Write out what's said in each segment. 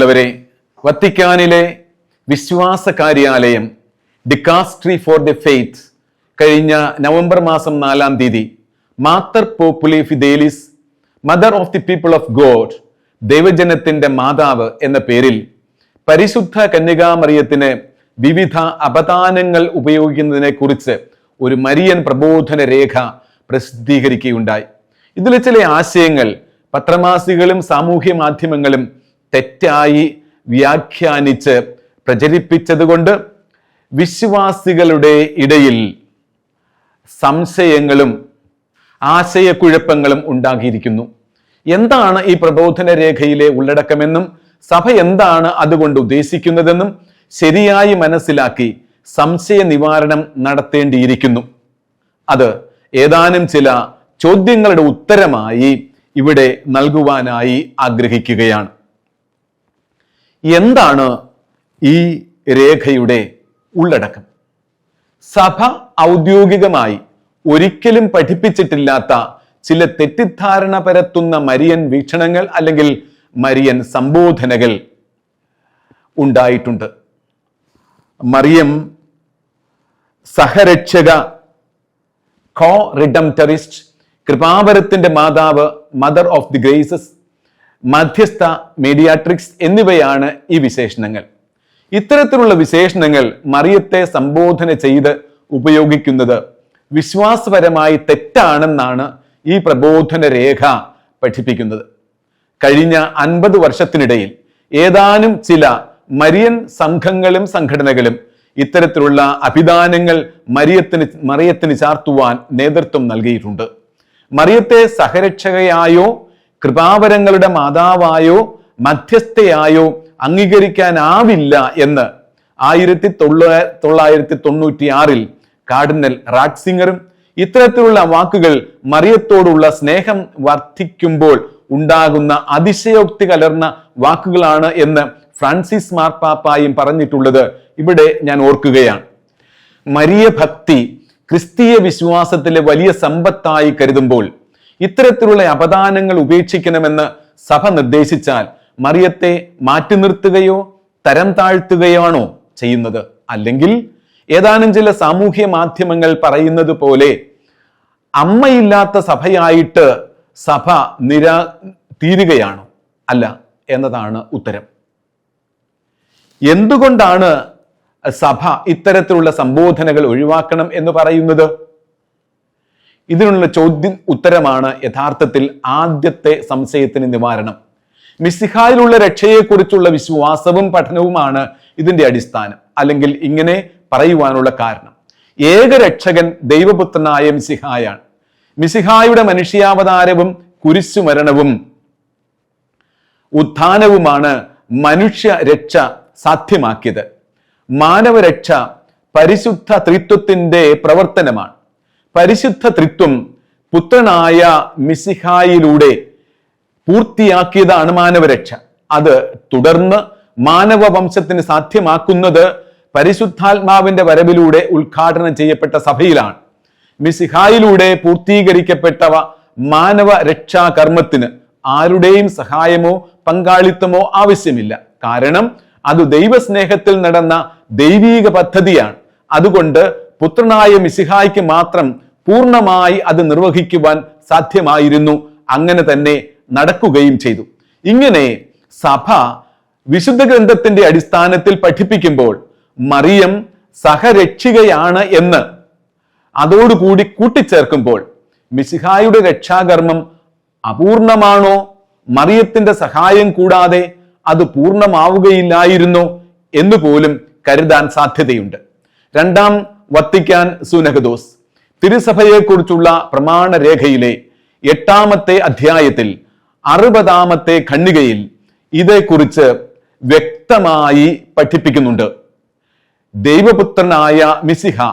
പ്രിയമുള്ളവരെ വത്തിക്കാനിലെ വിശ്വാസ കാര്യാലയം ഡിക്കാസ്ട്രി ഫോർ ദി ഫെയ്ത്ത് കഴിഞ്ഞ നവംബർ മാസം നാലാം തീയതി മാത്തർ പോപ്പുലി Fidelis mother of the people of God ദൈവജനത്തിന്റെ മാതാവ് എന്ന പേരിൽ പരിശുദ്ധ കന്യകാമറിയത്തിന് വിവിധ അപദാനങ്ങൾ ഉപയോഗിക്കുന്നതിനെ കുറിച്ച് ഒരു മരിയൻ പ്രബോധന രേഖ പ്രസിദ്ധീകരിക്കുകയുണ്ടായി. ഇതിലെ ചില ആശയങ്ങൾ പത്രമാസികളും സാമൂഹ്യ മാധ്യമങ്ങളും തെറ്റായി വ്യാഖ്യാനിച്ച് പ്രചരിപ്പിച്ചതുകൊണ്ട് വിശ്വാസികളുടെ ഇടയിൽ സംശയങ്ങളും ആശയക്കുഴപ്പങ്ങളും ഉണ്ടാക്കിയിരിക്കുന്നു എന്താണ് ഈ പ്രബോധന രേഖയിലെ ഉള്ളടക്കമെന്നും സഭ എന്താണ് അതുകൊണ്ട് ഉദ്ദേശിക്കുന്നതെന്നും ശരിയായി മനസ്സിലാക്കി സംശയ നിവാരണം നടത്തേണ്ടിയിരിക്കുന്നു. അത് ഏതാനും ചില ചോദ്യങ്ങളുടെ ഉത്തരമായി ഇവിടെ നൽകുവാനായി ആഗ്രഹിക്കുകയാണ്. എന്താണ് ഈ രേഖയുടെ ഉള്ളടക്കം? സഭ ഔദ്യോഗികമായി ഒരിക്കലും പഠിപ്പിച്ചിട്ടില്ലാത്ത ചില തെറ്റിദ്ധാരണ പരത്തുന്ന മരിയൻ വീക്ഷണങ്ങൾ അല്ലെങ്കിൽ മരിയൻ സംബോധനകൾ ഉണ്ടായിട്ടുണ്ട്. മറിയം സഹരക്ഷക കോ റിഡംറ്ററിസ്റ്റ് കൃപാവരത്തിന്റെ മാതാവ് മദർ ഓഫ് ദി ഗ്രേസസ് മധ്യസ്ഥ മീഡിയാട്രിക്സ് എന്നിവയാണ് ഈ വിശേഷണങ്ങൾ. ഇത്തരത്തിലുള്ള വിശേഷണങ്ങൾ മറിയത്തെ സംബോധന ചെയ്ത് ഉപയോഗിക്കുന്നത് വിശ്വാസപരമായി തെറ്റാണെന്നാണ് ഈ പ്രബോധന രേഖ പഠിപ്പിക്കുന്നത്. കഴിഞ്ഞ അൻപത് വർഷത്തിനിടയിൽ ഏതാനും ചില മരിയൻ സംഘങ്ങളും സംഘടനകളും ഇത്തരത്തിലുള്ള അഭിദാനങ്ങൾ മറിയത്തിന് മറിയത്തിന് ചാർത്തുവാൻ നേതൃത്വം നൽകിയിട്ടുണ്ട്. മറിയത്തെ സഹരക്ഷകയായോ കൃപാവരങ്ങളുടെ മാതാവായോ മധ്യസ്ഥയായോ അംഗീകരിക്കാനാവില്ല എന്ന് ആയിരത്തി തൊള്ള തൊള്ളായിരത്തി തൊണ്ണൂറ്റിയാറിൽ കാർഡിനൽ റാക്സിംഗറും ഇത്തരത്തിലുള്ള വാക്കുകൾ മറിയത്തോടുള്ള സ്നേഹം വർദ്ധിക്കുമ്പോൾ ഉണ്ടാകുന്ന അതിശയോക്തി കലർന്ന വാക്കുകളാണ് എന്ന് ഫ്രാൻസിസ് മാർപ്പാപ്പായും പറഞ്ഞിട്ടുള്ളത് ഇവിടെ ഞാൻ ഓർക്കുകയാണ്. മരിയ ഭക്തി ക്രിസ്തീയ വിശ്വാസത്തിലെ വലിയ സമ്പത്തായി കരുതുമ്പോൾ ഇത്തരത്തിലുള്ള അപദാനങ്ങൾ ഉപേക്ഷിക്കണമെന്ന് സഭ നിർദ്ദേശിച്ചാൽ മറിയത്തെ മാറ്റി നിർത്തുകയോ തരം താഴ്ത്തുകയാണോ ചെയ്യുന്നത്? അല്ലെങ്കിൽ ഏതാനും ചില സാമൂഹ്യ മാധ്യമങ്ങൾ പറയുന്നത് പോലെ അമ്മയില്ലാത്ത സഭയായിട്ട് സഭ നിര തീരുകയാണോ? അല്ല എന്നതാണ് ഉത്തരം. എന്തുകൊണ്ടാണ് സഭ ഇത്തരത്തിലുള്ള സംബോധനകൾ ഒഴിവാക്കണം എന്ന് പറയുന്നത്? ഇതിനുള്ള ചോദ്യം ഉത്തരമാണ് യഥാർത്ഥത്തിൽ ആദ്യത്തെ സംശയത്തിന് നിവാരണം. മിസിഹായിലുള്ള രക്ഷയെക്കുറിച്ചുള്ള വിശ്വാസവും പഠനവുമാണ് ഇതിന്റെ അടിസ്ഥാനം അല്ലെങ്കിൽ ഇങ്ങനെ പറയുവാനുള്ള കാരണം. ഏക രക്ഷകൻ ദൈവപുത്രനായ മിസിഹായാണ് മിസിഹായുടെ മനുഷ്യാവതാരവും കുരിശുമരണവും ഉത്ഥാനവുമാണ് മനുഷ്യ രക്ഷ സാധ്യമാക്കിയത്. മാനവരക്ഷ പരിശുദ്ധ ത്രിത്വത്തിന്റെ പ്രവർത്തനമാണ്. പരിശുദ്ധ ത്രിത്വം പുത്രനായ മിസിഹായിലൂടെ പൂർത്തിയാക്കിയതാണ് മാനവരക്ഷ. അത് തുടർന്ന് മാനവ വംശത്തിന് സാധ്യമാക്കുന്നത് പരിശുദ്ധാത്മാവിന്റെ വരവിലൂടെ ഉദ്ഘാടനം ചെയ്യപ്പെട്ട സഭയിലാണ്. മിസിഹായിലൂടെ പൂർത്തീകരിക്കപ്പെട്ടവ മാനവ രക്ഷാ കർമ്മത്തിന് ആരുടെയും സഹായമോ പങ്കാളിത്തമോ ആവശ്യമില്ല. കാരണം അത് ദൈവസ്നേഹത്തിൽ നടന്ന ദൈവീക പദ്ധതിയാണ്. അതുകൊണ്ട് പുത്രനായ മിസിഹായ്ക്ക് മാത്രം പൂർണമായി അത് നിർവഹിക്കുവാൻ സാധ്യമായിരുന്നു. അങ്ങനെ തന്നെ നടക്കുകയും ചെയ്തു. ഇങ്ങനെ സഭ വിശുദ്ധ ഗ്രന്ഥത്തിന്റെ അടിസ്ഥാനത്തിൽ പഠിപ്പിക്കുമ്പോൾ മറിയം സഹരക്ഷികയാണ് എന്ന് അതോടുകൂടി കൂട്ടിച്ചേർക്കുമ്പോൾ മിസിഹായുടെ രക്ഷാകർമ്മം അപൂർണമാണോ? മറിയത്തിന്റെ സഹായം കൂടാതെ അത് പൂർണമാവുകയില്ലായിരുന്നോ എന്ന് പോലും കരുതാൻ സാധ്യതയുണ്ട്. രണ്ടാം വത്തിക്കാൻ സുനഹദോസ്. തിരുസഭയെക്കുറിച്ചുള്ള പ്രമാണ രേഖയിലെ എട്ടാമത്തെ അധ്യായത്തിൽ അറുപതാമത്തെ ഖണ്ഡികയിൽ ഇതേക്കുറിച്ച് വ്യക്തമായി പഠിപ്പിക്കുന്നുണ്ട്. ദൈവപുത്രനായ മിസിഹ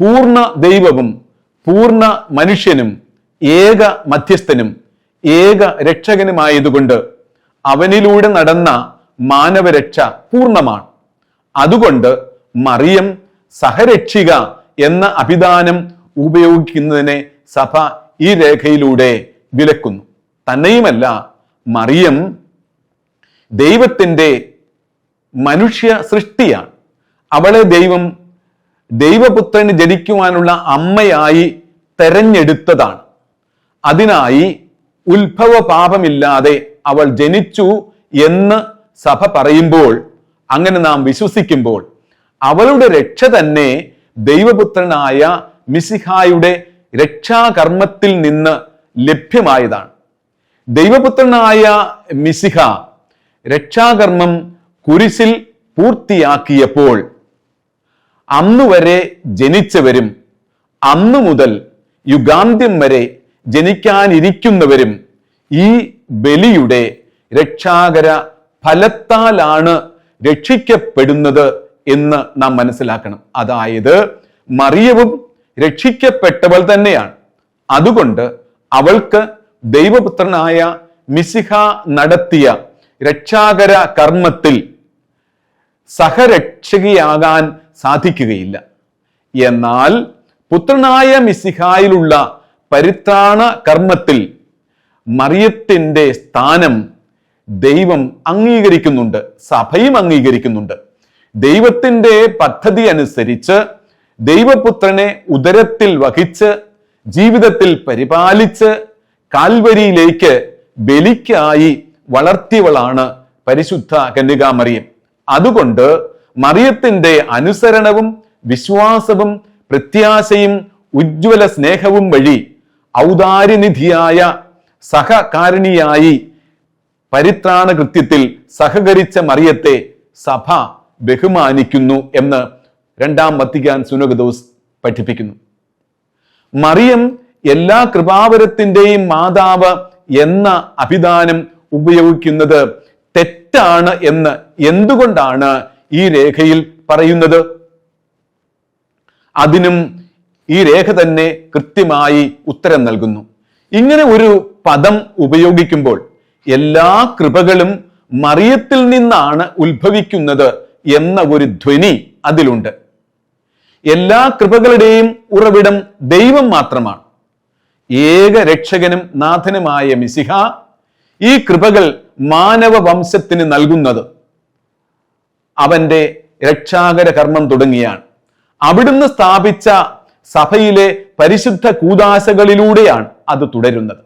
പൂർണ ദൈവവും പൂർണ മനുഷ്യനും ഏക മധ്യസ്ഥനും ഏക രക്ഷകനുമായതുകൊണ്ട് അവനിലൂടെ നടന്ന മാനവരക്ഷ പൂർണമാണ്. അതുകൊണ്ട് മറിയം സഹരക്ഷിക എന്ന അഭിദാനം ഉപയോഗിക്കുന്നതിനെ സഭ ഈ രേഖയിലൂടെ വിലക്കുന്നു. തന്നെയുമല്ല മറിയം ദൈവത്തിന്റെ മനുഷ്യ സൃഷ്ടിയാണ്. അവളെ ദൈവം ദൈവപുത്രന് ജനിക്കുവാനുള്ള അമ്മയായി തെരഞ്ഞെടുത്തതാണ്. അതിനായി ഉത്ഭവ പാപമില്ലാതെ അവൾ ജനിച്ചു എന്ന് സഭ പറയുമ്പോൾ അങ്ങനെ നാം വിശ്വസിക്കുമ്പോൾ അവളുടെ രക്ഷ തന്നെ ദൈവപുത്രനായ മിസിഹായുടെ രക്ഷാകർമ്മത്തിൽ നിന്ന് ലഭ്യമായതാണ്. ദൈവപുത്രനായ മിസിഹ രക്ഷാകർമ്മം കുരിശിൽ പൂർത്തിയാക്കിയപ്പോൾ അന്നുവരെ ജനിച്ചവരും അന്നു മുതൽ യുഗാന്ത്യം വരെ ജനിക്കാനിരിക്കുന്നവരും ഈ ബലിയുടെ രക്ഷാകര ഫലത്താലാണ് രക്ഷിക്കപ്പെടുന്നത് എന്ന് നാം മനസ്സിലാക്കണം. അതായത് മറിയവും രക്ഷിക്കപ്പെട്ടവൾ തന്നെയാണ്. അതുകൊണ്ട് അവൾക്ക് ദൈവപുത്രനായ മിസിഹ നടത്തിയ രക്ഷാകര കർമ്മത്തിൽ സഹരക്ഷകിയാകാൻ സാധിക്കുകയില്ല. എന്നാൽ പുത്രനായ മിസിഹായിലുള്ള പരിത്രാണ കർമ്മത്തിൽ മറിയത്തിന്റെ സ്ഥാനം ദൈവം അംഗീകരിക്കുന്നുണ്ട് സഭയും അംഗീകരിക്കുന്നുണ്ട്. ദൈവത്തിന്റെ പദ്ധതി അനുസരിച്ച് ദൈവപുത്രനെ ഉദരത്തിൽ വഹിച്ച് ജീവിതത്തിൽ പരിപാലിച്ച് കാൽവരിയിലേക്ക് ബലിക്കായി വളർത്തിയവളാണ് പരിശുദ്ധ കന്യകാമറിയം അതുകൊണ്ട് മറിയത്തിന്റെ അനുസരണവും വിശ്വാസവും പ്രത്യാശയും ഉജ്ജ്വല സ്നേഹവും വഴി ഔദാര്യനിധിയായ സഹകാരിണിയായി പരിത്രാണ കൃത്യത്തിൽ സഹകരിച്ച മറിയത്തെ സഭ ബഹുമാനിക്കുന്നു എന്ന് രണ്ടാം വത്തിക്കാൻ സുനഗദോസ് പഠിപ്പിക്കുന്നു. മറിയം എല്ലാ കൃപാവരത്തിന്റെയും മാതാവ് എന്ന അഭിധാനം ഉപയോഗിക്കുന്നത് തെറ്റാണ് എന്ന് എന്തുകൊണ്ടാണ് ഈ രേഖയിൽ പറയുന്നത്? അതിനും ഈ രേഖ തന്നെ കൃത്യമായി ഉത്തരം നൽകുന്നു. ഇങ്ങനെ ഒരു പദം ഉപയോഗിക്കുമ്പോൾ എല്ലാ കൃപകളും മറിയത്തിൽ നിന്നാണ് ഉത്ഭവിക്കുന്നത് എന്ന ഒരു ധ്വനി അതിലുണ്ട്. എല്ലാ കൃപകളുടെയും ഉറവിടം ദൈവം മാത്രമാണ്. ഏക രക്ഷകനും നാഥനുമായ മിസിഹ ഈ കൃപകൾ മാനവ വംശത്തിന് നൽകുന്നത്. അവന്റെ രക്ഷാകര കർമ്മം തുടങ്ങിയാണ്. അവിടുന്ന് സ്ഥാപിച്ച സഭയിലെ പരിശുദ്ധ കൂതാശകളിലൂടെയാണ് അത് തുടരുന്നത്.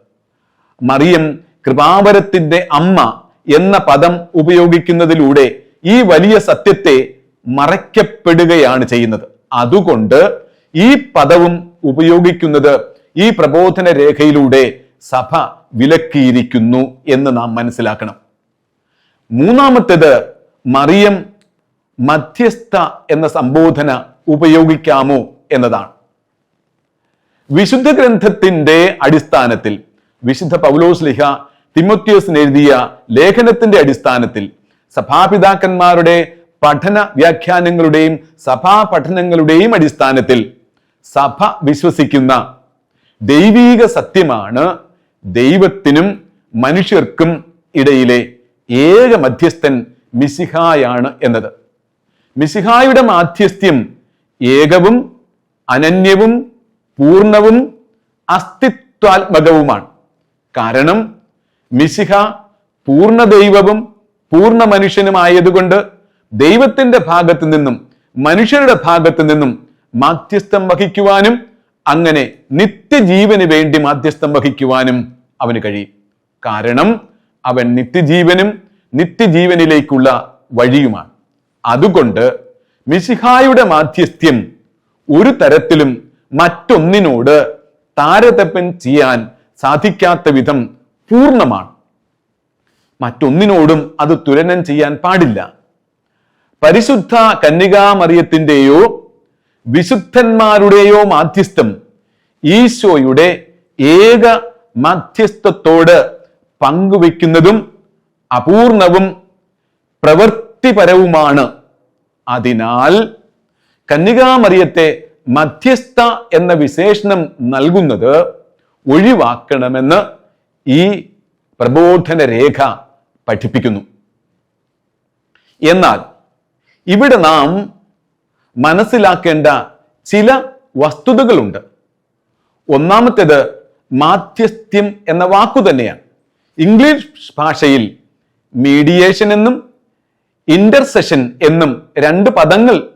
മറിയം കൃപാവരത്തിന്റെ അമ്മ എന്ന പദം ഉപയോഗിക്കുന്നതിലൂടെ ഈ വലിയ സത്യത്തെ മറയ്ക്കപ്പെടുകയാണ് ചെയ്യുന്നത്. അതുകൊണ്ട് ഈ പദവും ഉപയോഗിക്കുന്നത് ഈ പ്രബോധന രേഖയിലൂടെ സഭ വിലക്കിയിരിക്കുന്നു എന്ന് നാം മനസ്സിലാക്കണം. മൂന്നാമത്തേത് മറിയം മധ്യസ്ഥ എന്ന സംബോധന ഉപയോഗിക്കാമോ എന്നതാണ്. വിശുദ്ധ ഗ്രന്ഥത്തിന്റെ അടിസ്ഥാനത്തിൽ വിശുദ്ധ പൗലോസ് ലിഹ തിമോത്യോസിന് എഴുതിയ ലേഖനത്തിന്റെ അടിസ്ഥാനത്തിൽ സഭാപിതാക്കന്മാരുടെ പഠന വ്യാഖ്യാനങ്ങളുടെയും സഭാ പഠനങ്ങളുടെയും അടിസ്ഥാനത്തിൽ സഭ വിശ്വസിക്കുന്ന ദൈവീക സത്യമാണ് ദൈവത്തിനും മനുഷ്യർക്കും ഇടയിലെ ഏക മധ്യസ്ഥൻ മിസിഹായാണ് എന്നത്. മിസിഹായുടെ മാധ്യസ്ഥ്യം ഏകവും അനന്യവും പൂർണവും അസ്തിത്വാത്മകവുമാണ്. കാരണം മിസിഹ പൂർണ ദൈവവും പൂർണ മനുഷ്യനുമായതുകൊണ്ട് ദൈവത്തിന്റെ ഭാഗത്തു നിന്നും മനുഷ്യരുടെ ഭാഗത്തു നിന്നും മാധ്യസ്ഥം വഹിക്കുവാനും അങ്ങനെ നിത്യജീവന് വേണ്ടി മാധ്യസ്ഥം വഹിക്കുവാനും അവന് കഴിയും. കാരണം അവൻ നിത്യജീവനും നിത്യജീവനിലേക്കുള്ള വഴിയുമാണ്. അതുകൊണ്ട് മിശിഹായുടെ മാധ്യസ്ഥ്യം ഒരു തരത്തിലും മറ്റൊന്നിനോട് താരതമ്യം ചെയ്യാൻ സാധിക്കാത്ത വിധം പൂർണമാണ്. മറ്റൊന്നിനോടും അത് തുലനം ചെയ്യാൻ പാടില്ല. പരിശുദ്ധ കന്യകാമറിയത്തിന്റെയോ വിശുദ്ധന്മാരുടെയോ മാധ്യസ്ഥം ഈശോയുടെ ഏക മാധ്യസ്ഥത്തോട് പങ്കുവെക്കുന്നതും അപൂർണവും പ്രവൃത്തിപരവുമാണ്. അതിനാൽ കന്യകാമറിയത്തെ മധ്യസ്ഥ എന്ന വിശേഷണം നൽകുന്നത് ഒഴിവാക്കണമെന്ന് ഈ പ്രബോധന രേഖ പഠിപ്പിക്കുന്നു. എന്നാൽ ഇവിടെ നാം മനസ്സിലാക്കേണ്ട ചില വസ്തുതകളുണ്ട്. ഒന്നാമത്തേത് മാധ്യസ്ഥ്യം എന്ന വാക്കു തന്നെയാണ്. ഇംഗ്ലീഷ് ഭാഷയിൽ മീഡിയേഷൻ എന്നും ഇന്റർസെഷൻ എന്നും രണ്ട് പദങ്ങൾ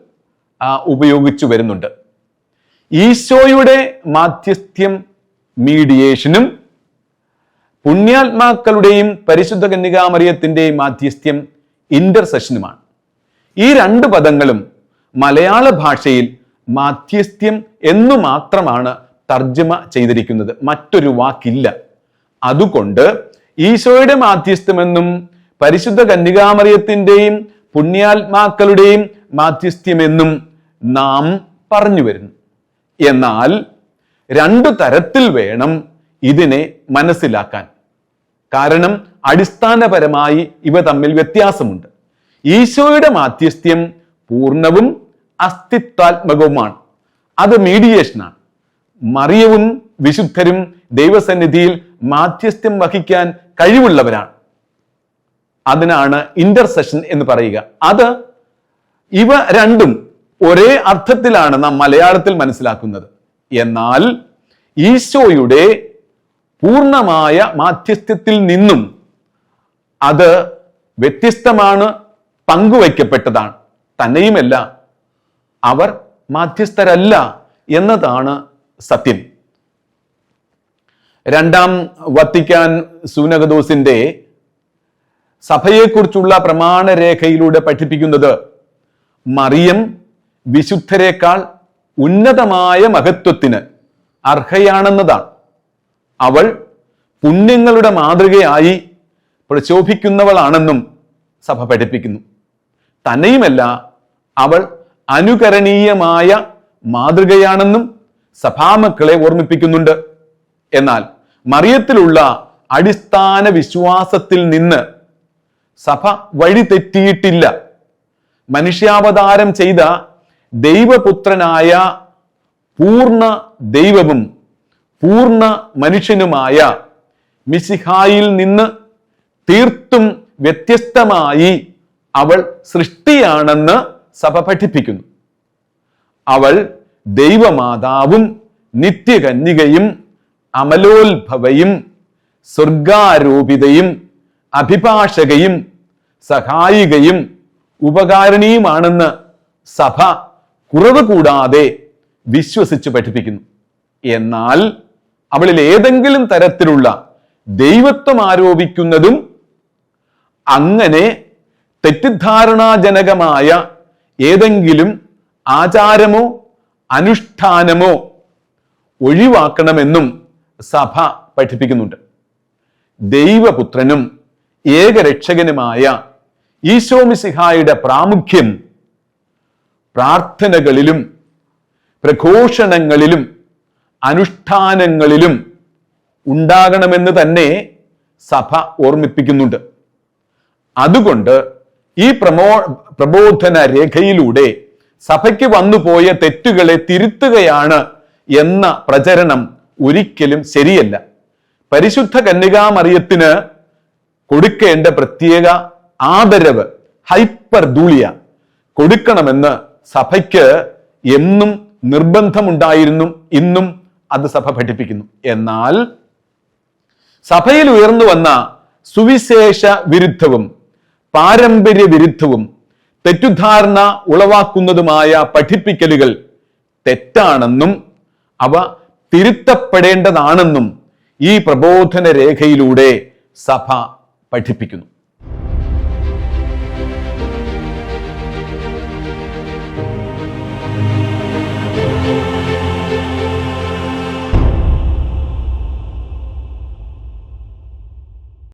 ഉപയോഗിച്ചു വരുന്നുണ്ട്. ഈശോയുടെ മാധ്യസ്ഥ്യം മീഡിയേഷനും പുണ്യാത്മാക്കളുടെയും പരിശുദ്ധ കന്യകാമറിയത്തിന്റെയും മാധ്യസ്ഥ്യം ഇന്റർസെഷനുമാണ് ഈ രണ്ട് പദങ്ങളും മലയാള ഭാഷയിൽ മാധ്യസ്ഥ്യം എന്നു മാത്രമാണ് തർജമ ചെയ്തിരിക്കുന്നത്. മറ്റൊരു വാക്കില്ല. അതുകൊണ്ട് ഈശോയുടെ മാധ്യസ്ഥമെന്നും പരിശുദ്ധ കന്യകാമറിയത്തിന്റെയും പുണ്യാത്മാക്കളുടെയും മാധ്യസ്ഥ്യമെന്നും നാം പറഞ്ഞു വരുന്നു. എന്നാൽ രണ്ടു തരത്തിൽ വേണം ഇതിനെ മനസ്സിലാക്കാൻ. കാരണം അടിസ്ഥാനപരമായി ഇവ തമ്മിൽ വ്യത്യാസമുണ്ട്. ഈശോയുടെ മാധ്യസ്ഥ്യം പൂർണവും അസ്തിത്വാത്മകവുമാണ്. അത് മീഡിയേഷനാണ് മറിയവും വിശുദ്ധരും ദൈവസന്നിധിയിൽ മാധ്യസ്ഥ്യം വഹിക്കാൻ കഴിവുള്ളവരാണ്. അതിനാണ് ഇന്റർസെഷൻ എന്ന് പറയുക. അത് ഇവ രണ്ടും ഒരേ അർത്ഥത്തിലാണ് നാം മലയാളത്തിൽ മനസ്സിലാക്കുന്നത്. എന്നാൽ ഈശോയുടെ പൂർണമായ മാധ്യസ്ഥ്യത്തിൽ നിന്നും അത് വ്യത്യസ്തമാണ് പങ്കുവയ്ക്കപ്പെട്ടതാണ്. തന്നെയുമല്ല അവർ മാധ്യസ്ഥരല്ല എന്നതാണ് സത്യം. രണ്ടാം വത്തിക്കാൻ സൂനകദോസിന്റെ സഭയെക്കുറിച്ചുള്ള പ്രമാണരേഖയിലൂടെ പഠിപ്പിക്കുന്നത് മറിയം വിശുദ്ധരെക്കാൾ ഉന്നതമായ മഹത്വത്തിന് അർഹയാണെന്നതാണ്. അവൾ പുണ്യങ്ങളുടെ മാതൃകയായി പ്രശോഭിക്കുന്നവളാണെന്നും സഭ പഠിപ്പിക്കുന്നു. തന്നെയുമല്ല അവൾ അനുകരണീയമായ മാതൃകയാണെന്നും സഭാമക്കളെ ഓർമ്മിപ്പിക്കുന്നുണ്ട്. എന്നാൽ മറിയത്തിലുള്ള അടിസ്ഥാന വിശ്വാസത്തിൽ നിന്ന് സഭ വഴിതെറ്റിയിട്ടില്ല മനുഷ്യാവതാരം ചെയ്ത ദൈവപുത്രനായ പൂർണ ദൈവവും പൂർണ മനുഷ്യനുമായ മിസിഹായിൽ നിന്ന് തീർത്തും വ്യത്യസ്തമായി അവൾ സൃഷ്ടിയാണെന്ന് സഭ പഠിപ്പിക്കുന്നു. അവൾ ദൈവമാതാവും നിത്യകന്യകയും അമലോത്ഭവയും സ്വർഗാരോപിതയും അഭിഭാഷകയും സഹായികയും ഉപകാരണിയുമാണെന്ന് സഭ കുറവ് കൂടാതെ വിശ്വസിച്ച് പഠിപ്പിക്കുന്നു. എന്നാൽ അവളിൽ ഏതെങ്കിലും തരത്തിലുള്ള ദൈവത്വം ആരോപിക്കുന്നതും അങ്ങനെ തെറ്റിദ്ധാരണാജനകമായ ഏതെങ്കിലും ആചാരമോ അനുഷ്ഠാനമോ ഒഴിവാക്കണമെന്നും സഭ പഠിപ്പിക്കുന്നുണ്ട്. ദൈവപുത്രനും ഏകരക്ഷകനുമായ ഈശോമിസിഹായുടെ പ്രാമുഖ്യം പ്രാർത്ഥനകളിലും പ്രഘോഷണങ്ങളിലും അനുഷ്ഠാനങ്ങളിലും ഉണ്ടാകണമെന്ന് തന്നെ സഭ ഓർമ്മിപ്പിക്കുന്നുണ്ട്. അതുകൊണ്ട് ഈ പ്രമോ പ്രബോധന രേഖയിലൂടെ സഭയ്ക്ക് വന്നുപോയ തെറ്റുകളെ തിരുത്തുകയാണ് എന്ന പ്രചരണം ഒരിക്കലും ശരിയല്ല. പരിശുദ്ധ കന്യകാമറിയത്തിന് കൊടുക്കേണ്ട പ്രത്യേക ആദരവ് ഹൈപ്പർ ദൂളിയ കൊടുക്കണമെന്ന് സഭയ്ക്ക് എന്നും നിർബന്ധമുണ്ടായിരുന്നു ഇന്നും അത് സഭ പഠിപ്പിക്കുന്നു. എന്നാൽ സഭയിൽ ഉയർന്നു വന്ന സുവിശേഷ വിരുദ്ധവും പാരമ്പര്യ വിരുദ്ധവും തെറ്റുധാരണ ഉളവാക്കുന്നതുമായ പഠിപ്പിക്കലുകൾ തെറ്റാണെന്നും അവ തിരുത്തപ്പെടേണ്ടതാണെന്നും ഈ പ്രബോധന രേഖയിലൂടെ സഭ പഠിപ്പിക്കുന്നു.